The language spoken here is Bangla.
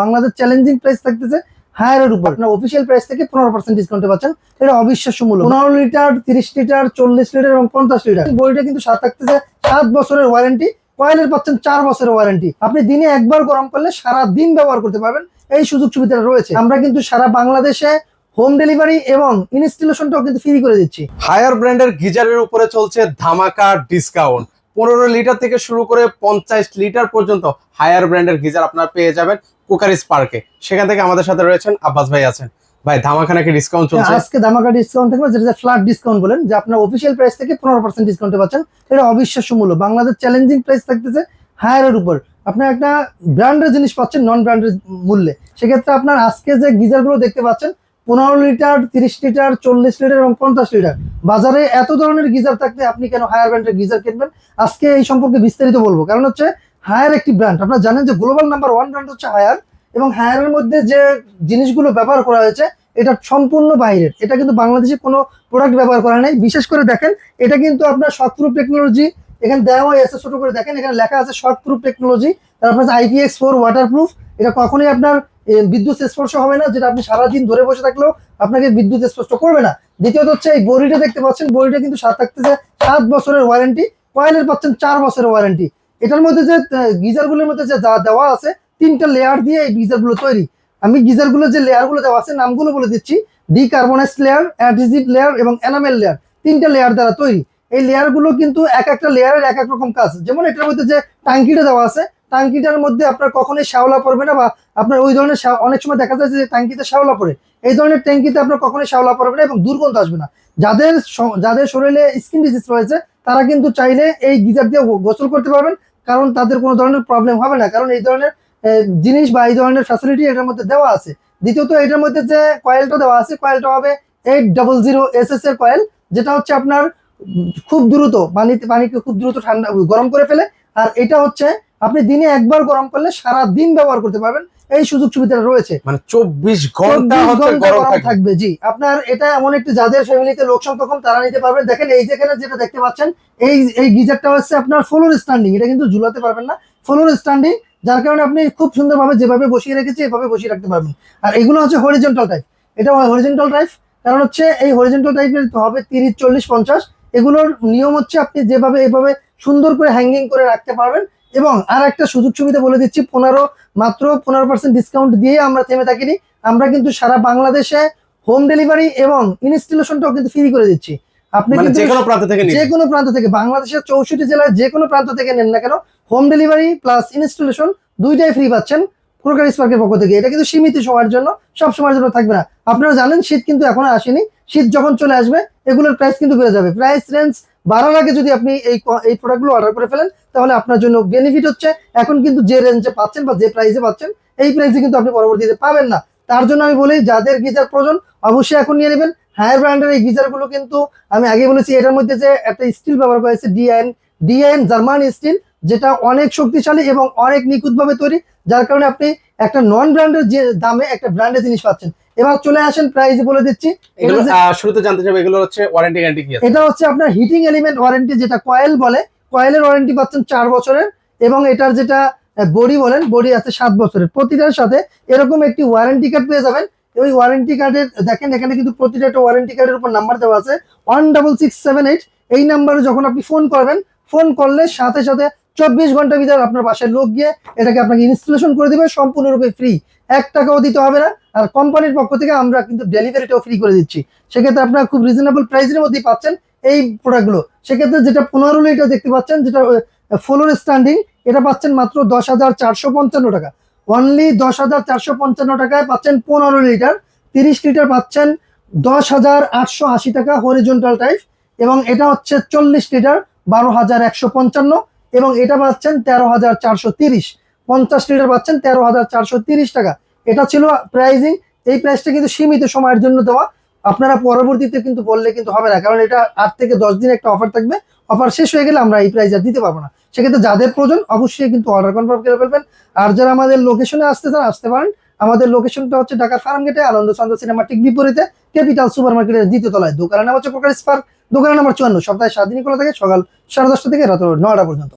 বাংলাদেশ চ্যালেঞ্জিং প্রাইস থাকতেছে হায়ারের উপর। আপনার অফিসিয়াল প্রাইস থেকে পনেরো পার্সেন্ট ডিসকাউন্টে পাচ্ছেন। এটা অবিশ্বাস্য মূল্য। পনেরো লিটার, তিরিশ লিটার, চল্লিশ লিটার এবং পঞ্চাশ লিটার। বইটা কিন্তু সাত থাকতেছে, সাত বছরের ওয়ারেন্টি কয়েলের পাচ্ছেন চার বছরের ওয়ারেন্টি আপনি দিনে একবার গরম করলে সারা দিন ব্যবহার করতে পারবেন। এই সুযোগ সুবিধাটা রয়েছে। আমরা কিন্তু সারা বাংলাদেশে হোম ডেলিভারি এবং ইনস্টলেশনটাও কিন্তু ফ্রি করে দিচ্ছি। হায়ার ব্র্যান্ডের গিজারের উপরে চলছে ধামাকা ডিসকাউন্ট পনেরো লিটার থেকে শুরু করে পঞ্চাশ লিটার পর্যন্ত হায়ার ব্র্যান্ডের গিজার আপনারা পেয়ে যাবেন কুকারিস পার্কে। সেখান থেকে আমাদের সাথে রয়েছেন আব্বাস ভাই আছেন। ভাই ধামাকা নাকি ডিসকাউন্ট চলছে? আজকে ধামাকা ডিসকাউন্ট থাকবে যেটা ফ্ল্যাট ডিসকাউন্ট বলেন যে আপনার অফিসিয়াল প্রাইস থেকে পনেরো পার্সেন্ট ডিসকাউন্টে পাচ্ছেন। এটা অবিশ্বাস্য মূল্য। বাংলাদেশ চ্যালেঞ্জিং প্রাইস থাকতেছে হায়ারের উপর। আপনার একটা ব্র্যান্ডের জিনিস পাচ্ছেন নন ব্র্যান্ডের মূল্যে। সেক্ষেত্রে আপনার আজকে যে গিজারগুলো দেখতে পাচ্ছেন পনেরো লিটার, তিরিশ লিটার, চল্লিশ লিটার এবং পঞ্চাশ লিটার। বাজারে এত ধরনের গিজার থাকতে আপনি কেন হায়ার ব্র্যান্ডের গিজার কিনবেন? আজকে এই সম্পর্কে বিস্তারিত বলব। কারণ হচ্ছে হায়ার একটি ব্র্যান্ড আপনারা জানেন যে গ্লোবাল নাম্বার ওয়ান ব্র্যান্ড হচ্ছে হায়ার এবং হায়ারের মধ্যে যে জিনিসগুলো ব্যবহার করা হয়েছে, এটা সম্পূর্ণ বাইরের। এটা কিন্তু বাংলাদেশে কোনো প্রোডাক্ট ব্যবহার করা নাই। বিশেষ করে দেখেন, এটা কিন্তু আপনার শকপ্রুফ টেকনোলজি এখানে দেওয়া হয়েছে ছোট করে। দেখেন, এখানে লেখা আছে শকপ্রুফ টেকনোলজি তারপর আইপিএক্স ফোর ওয়াটার প্রুফ এটা কখনোই আপনার বিদ্যুৎ স্পর্শ হবে না, যেটা আপনি সারাদিন ধরে বসে থাকলেও আপনাকে বিদ্যুৎ স্পর্শ করবে না। দ্বিতীয়ত হচ্ছে, এই বড়িটা দেখতে পাচ্ছেন, বড়িটা কিন্তু সাত থাকতেছে সাত বছরের ওয়ারেন্টি কয়েলের পাচ্ছেন চার বছরের ওয়ারেন্টি এটার মধ্যে যে গিজারগুলোর মধ্যে যে যা দেওয়া আছে, তিনটা লেয়ার দিয়ে এই গিজারগুলো তৈরি। আমি গিজারগুলো যে লেয়ারগুলো দেওয়া আছে, নামগুলো বলে দিচ্ছি। ডিকার্বনাইজ লেয়ার অ্যাডহিজিভ লেয়ার এবং এনামেল লেয়ার তিনটা লেয়ার দ্বারা তৈরি। এই লেয়ারগুলো কিন্তু এক একটা লেয়ারের এক এক রকম কাজ। যেমন এটার মধ্যে যে টাঙ্কিটা দেওয়া আছে টাঙ্কিটার মধ্যে আপনার কখনোই শ্যাওলা পড়বে না বা আপনার ওই ধরনের অনেক সময় দেখা যায় যে টাঙ্কিতে শ্যাওলা পড়ে। এই ধরনের ট্যাঙ্কিতে আপনার কখনোই শ্যাওলা পড়বে না এবং দুর্গন্ধ আসবে না। যাদের যাদের শরীরে স্কিন ডিজিজ রয়েছে, তারা কিন্তু চাইলে এই গিজার দিয়ে গোসল করতে পারবেন, কারণ তাদের কোনো ধরনের প্রবলেম হবে না। কারণ এই ধরনের জিনিস বা এই ধরনের ফ্যাসিলিটি এটার মধ্যে দেওয়া আছে। দ্বিতীয়ত এটার মধ্যে যে কয়েলটা দেওয়া আছে কয়েলটা হবে eight double zero S S এর কয়েল যেটা হচ্ছে আপনার খুব দ্রুত, পানিতে পানিকে খুব দ্রুত ঠান্ডা গরম করে ফেলে আর এটা হচ্ছে আপনি দিনে একবার গরম করলে সারা দিন ব্যবহার করতে পারবেন। এই সুযোগ সুবিধাটা রয়েছে। মানে চব্বিশ ঘণ্টা 24 হচ্ছে ঘণ্টা গরম থাকবে। থাকবে জি। আপনার এটা এমন একটি যাদের ফ্যামিলিতে লোক সংখ্যা কম তারা নিতে পারবেন। দেখেন এই যেখানে যেটা দেখতে পাচ্ছেন এই এই গিজারটা হচ্ছে আপনার ফ্লোর স্ট্যান্ডিং। এটা কিন্তু ঝুলাতে পারবেন না। ফ্লোর স্ট্যান্ডিং যার কারণে আপনি খুব সুন্দরভাবে যেভাবে বসিয়ে রেখেছি এভাবে বসিয়ে রাখতে পারবেন। আর এগুলো হচ্ছে হরিজেন্টাল টাইপ এটা হরিজেন্টাল টাইপ কারণ হচ্ছে এই হরিজেন্টাল টাইপের হবে তিরিশ চল্লিশ পঞ্চাশ। এগুলোর নিয়ম হচ্ছে আপনি যেভাবে এভাবে সুন্দর করে হ্যাঙ্গিং করে রাখতে পারবেন। এবং আর একটা সুযোগ সুবিধা বলে দিচ্ছি পনেরো মাত্র পনেরো পার্সেন্ট ডিসকাউন্ট দিয়ে আমরা থেমে থাকিনি। আমরা কিন্তু সারা বাংলাদেশে হোম ডেলিভারি এবং ইনস্টলেশনটাও কিন্তু ফ্রি করে দিচ্ছি। আপনি মানে যে কোনো প্রান্ত থেকে যে কোনো প্রান্ত থেকে বাংলাদেশের চৌষট্টি জেলার যে কোনো প্রান্ত থেকে নেন না কেন হোম ডেলিভারি প্লাস ইনস্টলেশন দুইটাই ফ্রি পাচ্ছেন পার্কের পক্ষ থেকে। এটা কিন্তু সীমিত সময়ের জন্য সব সময়ের জন্য থাকবে না। আপনারা জানেন শীত কিন্তু এখনও আসেনি। শীত যখন চলে আসবে, এগুলোর প্রাইস কিন্তু বেড়ে যাবে। প্রাইস রেঞ্জ বাড়ার আগে যদি আপনি এই এই প্রোডাক্টগুলো অর্ডার করে ফেলেন, তাহলে আপনার জন্য বেনিফিট হচ্ছে। এখন কিন্তু যে রেঞ্জে পাচ্ছেন বা যে প্রাইসে পাচ্ছেন, এই প্রাইসে কিন্তু আপনি পরবর্তীতে পাবেন না। তার জন্য আমি বলি, যাদের গিজার প্রয়োজন, অবশ্যই এখন নিয়ে নেবেন। হায়ার ব্র্যান্ডের এই গিজারগুলো কিন্তু আমি আগে বলেছি, এটার মধ্যে যে একটা স্টিল ব্যবহার করা হয়েছে ডিআইএন ডিআইএন জার্মান স্টিল যেটা অনেক শক্তিশালী এবং অনেক নিখুঁতভাবে তৈরি। যার কারণে আপনি একটা নন ব্র্যান্ডের যে দামে একটা ব্র্যান্ডের জিনিস পাচ্ছেন। এবার চলে আসেন প্রাইস বলে দিচ্ছি। এগুলো শুরুতে জানতে চাইব এগুলো হচ্ছে ওয়ারেন্টি গ্যারান্টি কি আছে? এটা হচ্ছে আপনার হিটিং এলিমেন্ট ওয়ারেন্টি যেটা কয়েল বলে। কয়েলের ওয়ারেন্টি পাচ্ছেন চার বছরের এবং এটার যেটা বডি বলেন বডি আছে সাত বছরের। প্রতিটার সাথে এরকম একটি ওয়ারেন্টি কার্ড পেয়ে যাবেন। ওই ওয়ারেন্টি কার্ডের দেখেন এখানে কিন্তু প্রতিটা একটা ওয়ারেন্টি কার্ডের উপর নাম্বার দেওয়া আছে। One double six seven eight এই নাম্বারে যখন আপনি ফোন করবেন ফোন করলে সাথে সাথে চব্বিশ ঘণ্টার ভিতরে আপনার বাসায় লোক গিয়ে এটাকে আপনাকে ইনস্টলেশন করে দেবে, সম্পূর্ণরূপে ফ্রি এক টাকাও দিতে হবে না। আর কোম্পানির পক্ষ থেকে আমরা কিন্তু ডেলিভারিটাও ফ্রি করে দিচ্ছি। সেক্ষেত্রে আপনারা খুব রিজনেবল প্রাইসের মধ্যেই পাচ্ছেন এই প্রোডাক্টগুলো সেক্ষেত্রে যেটা পনেরো লিটার দেখতে পাচ্ছেন, যেটা ফ্লোর স্ট্যান্ডিং এটা পাচ্ছেন মাত্র দশ হাজার চারশো পঞ্চান্ন টাকা। অনলি দশ হাজার চারশো পঞ্চান্ন টাকায় পাচ্ছেন পনেরো লিটার তিরিশ লিটার পাচ্ছেন দশ হাজার আটশো আশি টাকা হরিজন্টাল টাইপ এবং এটা হচ্ছে চল্লিশ লিটার বারো হাজার একশো পঞ্চান্ন। এবং এটা পাচ্ছেন তেরো হাজার চারশো তিরিশ। পঞ্চাশ লিটার পাচ্ছেন তেরো হাজার চারশো তিরিশ টাকা। এটা ছিল প্রাইজিং এই প্রাইসটা কিন্তু সীমিত সময়ের জন্য দেওয়া। আপনারা পরবর্তীতে কিন্তু বললে কিন্তু হবে না, কারণ এটা আট থেকে দশ দিন একটা অফার থাকবে। অফার শেষ হয়ে গেলে আমরা এই প্রাইস আর দিতে পারব না। সেক্ষেত্রে যাদের প্রয়োজন, অবশ্যই কিন্তু অর্ডার কনফার্ম করে ফেলবেন। আর যারা আমাদের লোকেশনে আসতে চান, আসতে পারেন। আমাদের লোকেশনটা হচ্ছে ঢাকার ফার্ম গেটে আনন্দ চন্দ্র সিনেমা ঠিক বিপরীতে ক্যাপিটাল সুপার মার্কেটের দ্বিতীয় তলায়। দোকানের নাম হচ্ছে প্রকাশ পার্ক দোকানের নাম্বার চুয়ান্ন। সপ্তাহে সাত দিনই খোলা থাকে, সকাল সাড়ে দশটা থেকে রাত নয়টা পর্যন্ত।